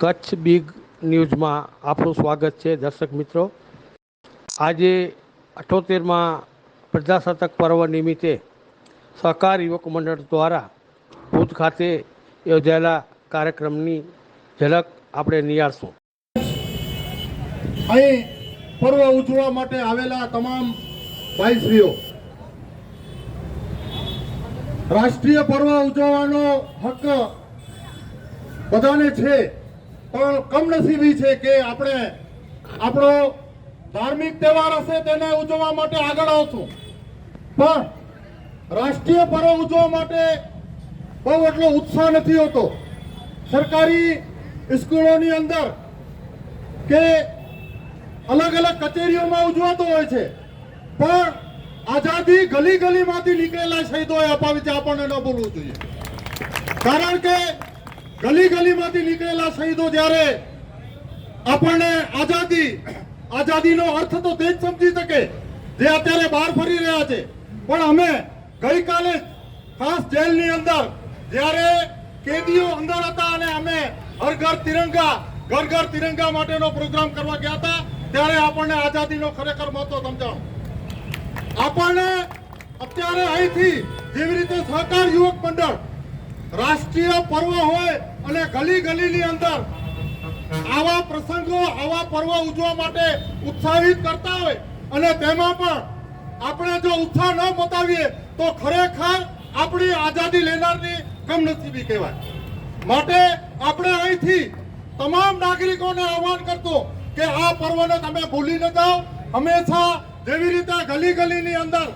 Kutch big ન્યૂઝમાં આપનું સ્વાગત છે, દર્શક મિત્રો. આજે અઠોતેરમાં પ્રજાસત્તાક પર્વ નિમિત્તે સહકાર યુવક મંડળ દ્વારા ભુજ ખાતે યોજાયેલા કાર્યક્રમની ઝલક આપણે નિહાળશું. અહીં પર્વ ઉજવવા માટે આવેલા તમામ ભાઈશ્રીઓ, રાષ્ટ્રીય પર્વ ઉજવવાનો હક બધાને છે. પણ કમનસીબી છે કે આપણે આપણો ધાર્મિક તહેવાર હશે તેને ઉજવવા માટે આગળ આવશું. પણ રાષ્ટ્રીય પર્વ ઉજવવા માટે બહુ એટલો ઉત્સાહ નથી હોતો. સરકારી સ્કૂલોની અંદર કે અલગ અલગ કચેરીઓમાં ઉજવાતો હોય છે. પણ આઝાદી ગલી ગલીમાંથી નીકળેલા શહીદોએ અપાવી છે, આપણને ન ભૂલવું જોઈએ. કારણ કે ગલી ગલીમાંથી નીકળેલા શહીદો જ્યારે આપણને આઝાદી, આઝાદીનો અર્થ તો તે જ સમજી શકે, જે અત્યારે બહાર ફરી રહ્યા છે. પણ અમે ગઈકાલે ખાસ જેલની અંદર જ્યારે કેદીઓ અંદર હતા અને અમે હર ઘર તિરંગા, ઘર ઘર તિરંગા માટેનો પ્રોગ્રામ કરવા ગયા હતા, ત્યારે આપણને આઝાદીનો ખરેખર મહત્વ સમજાણો. આપણને અત્યારે અહીંથી જેવી રીતે સહકાર યુવક મંડળ રાષ્ટ્રીય પર્વ હોય અને ગલી ગલીની અંદર આવા પ્રસંગો, આવા પર્વ ઉજવવા માટે ઉત્સાહિત કરતા હોય અને તેમાં પણ આપણે જો ઉત્સાહ ન બતાવીએ તો ખરેખર આપણી આઝાદી લેનારની કમનસીબી કહેવાય. માટે આપણે અહીંથી તમામ નાગરિકોને આહવાન કરતો કે આ પર્વને તમે ભૂલી ન જાઓ. હંમેશા જેવી રીતે ગલી ગલીની અંદર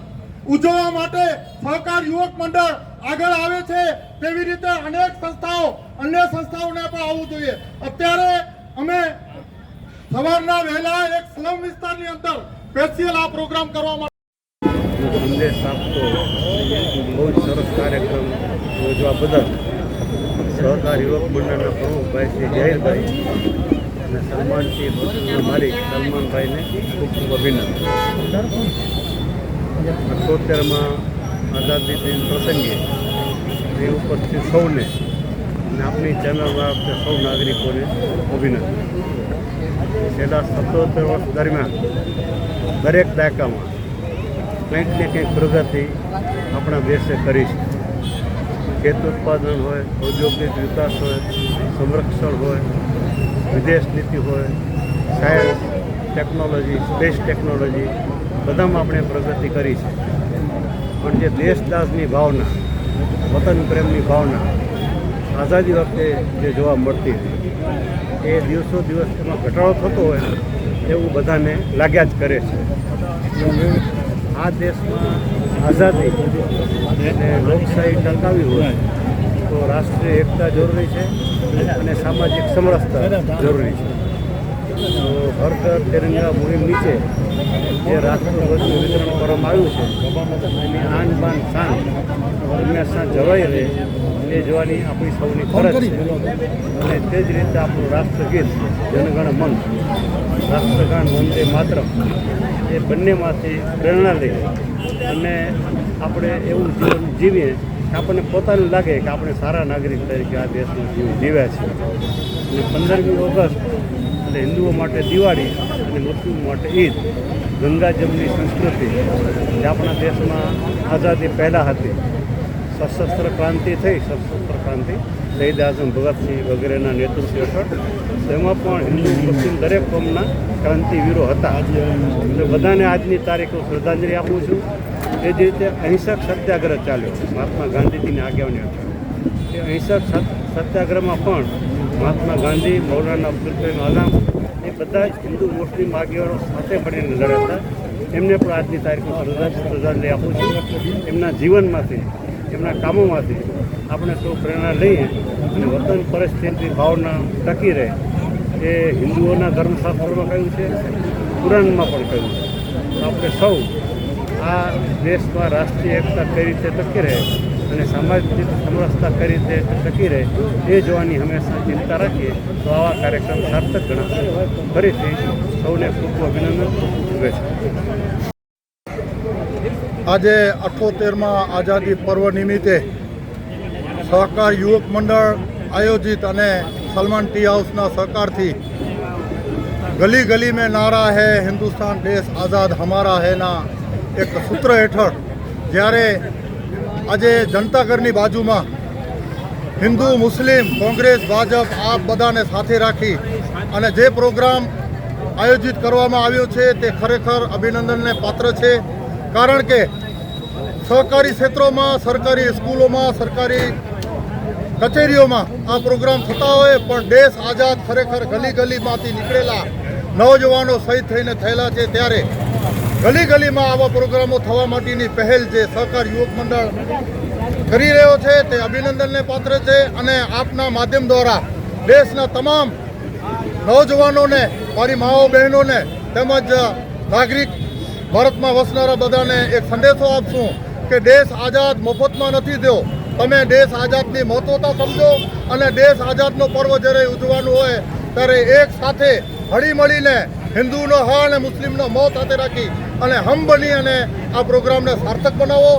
ઉજવવા માટે સહકાર યુવક મંડળ આગળ આવે છે તેવી રીતે અનેક સંસ્થાઓ, અન્ય સંસ્થાઓને પણ આવવું જોઈએ. અત્યારે અમે સવારના વહેલા એક સ્લમ વિસ્તારની અંદર સ્પેશિયલ આ પ્રોગ્રામ કરવા માટે સંદેશ આપતો બહુ જ સરસ કાર્યક્રમ યોજવા બદલ સહકાર યુવક મંડળના પ્રમુખભાઈ શ્રી જહીરભાઈ અને સન્માનથી હોટલના માલિક સલમાનભાઈને ખૂબ ખૂબ અભિનંદન. અઠોતેરમાં આઝાદી દિન પ્રસંગે એ ઉપરથી સૌને અને આપણી ચેનલ આપણે સૌ નાગરિકોને અભિનંદન. છેલ્લા સત્તોતેર વર્ષ દરમિયાન દરેક દાયકામાં કંઈક ને કંઈક પ્રગતિ આપણા દેશે કરી છે. ખેત ઉત્પાદન હોય, ઔદ્યોગિક વિકાસ હોય, સંરક્ષણ હોય, વિદેશ નીતિ હોય સાયન્સ ટેકનોલોજી સ્પેસ ટેકનોલોજી બધામાં આપણે પ્રગતિ કરી છે. પણ જે દેશદાસની ભાવના વતન પ્રેમની ભાવના આઝાદી વખતે જે જોવા મળતી હતી, એ દિવસો દિવસ એમાં ઘટાડો થતો હોય એવું બધાને લાગ્યા જ કરે છે. આ દેશમાં આઝાદી અને લોકશાહી ટકાવી હોય તો રાષ્ટ્રીય એકતા જરૂરી છે અને સામાજિક સમરસતા જરૂરી છે. હર તિરંગા મુહિમ નીચે જે રાષ્ટ્રધ્વજનું વિતરણ કરવામાં આવ્યું છે, એની આન બાન શાન હંમેશા જળવાઈ રહે એ જોવાની આપણી સૌની ફરજ છે. અને તે જ રીતે આપણું રાષ્ટ્રગીત, જનગણ મન, રાષ્ટ્રગાન વંદે માત્ર એ બંનેમાંથી પ્રેરણા લઈએ. અને આપણે એવું જીવન જીવીએ કે આપણને પોતાને લાગે કે આપણે સારા નાગરિક તરીકે આ દેશનું જીવન જીવ્યા છીએ. અને પંદરમી ઓગસ્ટ એટલે હિન્દુઓ માટે દિવાળી અને મુસ્લિમો માટે ઈદ ગંગા જમની સંસ્કૃતિ જે આપણા દેશમાં આઝાદી પહેલાં હતી. સશસ્ત્ર ક્રાંતિ થઈ, સશસ્ત્ર ક્રાંતિ. શહીદ આઝમ ભગતસિંહ વગેરેના નેતૃત્વ હેઠળ. તેમાં પણ હિન્દુ, મુસ્લિમ દરેક કોમના ક્રાંતિવીરો હતા. એટલે બધાને આજની તારીખે શ્રદ્ધાંજલિ આપું છું. એ જ રીતે અહિંસક સત્યાગ્રહ ચાલ્યો. મહાત્મા ગાંધીજીની આગેવાની હેઠળ. એ અહિંસક સત્યાગ્રહમાં પણ મહાત્મા ગાંધી, મૌલાના અબ્દુલ કલામ આઝમ એ બધા જ હિન્દુ મુસ્લિમ આગેવાનો સાથે મળીને લડ્યા હતા. એમને પણ આજની તારીખમાં શ્રદ્ધાંજલિ આપું છું. એમના જીવનમાંથી, એમના કામોમાંથી આપણે સૌ પ્રેરણા લઈએ અને વતન પરિસ્થિતિ, ભાવના ટકી રહે. એ હિન્દુઓના ધર્મશાસ્ત્રમાં કહ્યું છે કુરાનમાં પણ કહ્યું છે. આપણે સૌ આ દેશમાં રાષ્ટ્રીય એકતા કઈ રીતે ટકી રહે? અને સામાજિક સમરસતા કઈ રીતે ટકી રહે એ જોવાની હંમેશા ચિંતા રાખીએ તો આવા કાર્યક્રમ સાર્થક ગણાશે. ફરીથી સૌને ખૂબ અભિનંદન આજે અઠોતેરમાં આઝાદી પર્વ નિમિત્તે સહકાર યુવક મંડળ આયોજિત અને સલમાન ટી હાઉસના સહકારથી ગલી ગલી મેં નારા હે, હિન્દુસ્તાન દેશ આઝાદ હમારા હૈના એક સૂત્ર હેઠળ જ્યારે આજે જનતાગરની બાજુમાં હિન્દુ, મુસ્લિમ, કોંગ્રેસ, ભાજપ, આપ બધાને સાથે રાખી અને જે પ્રોગ્રામ આયોજિત કરવામાં આવ્યો છે તે ખરેખર અભિનંદનને પાત્ર છે. કારણ કે સહકારી ક્ષેત્રોમાં, સરકારી સ્કૂલોમાં, સરકારી કચેરીઓમાં આ પ્રોગ્રામ થતા હોય પણ દેશ આઝાદ ખરેખર ગલી ગલીમાંથી નીકળેલા નવજવાનો શહીદ થઈને થયેલા છે ત્યારે ગલી ગલીમાં આવા પ્રોગ્રામો થવા માટેની પહેલ જે સહકાર યુવક મંડળ કરી રહ્યો છે, તે અભિનંદનને પાત્ર છે અને આપના માધ્યમ દ્વારા દેશના તમામ નવજવાનોને, મારી માઓ બહેનોને તેમજ નાગરિક ભારતમાં વસનારા બધાને એક સંદેશો આપશું કે દેશ આઝાદ મફતમાં નથી થયો. તમે દેશ આઝાદની મહત્વતા સમજો અને દેશ આઝાદનો પર્વ જ્યારે ઉજવવાનું હોય, ત્યારે એક સાથે હળી મળીને હિન્દુનો હા અને મુસ્લિમનો મોત સાથે રાખી અને હમ બની અને આ પ્રોગ્રામને સાર્થક બનાવો.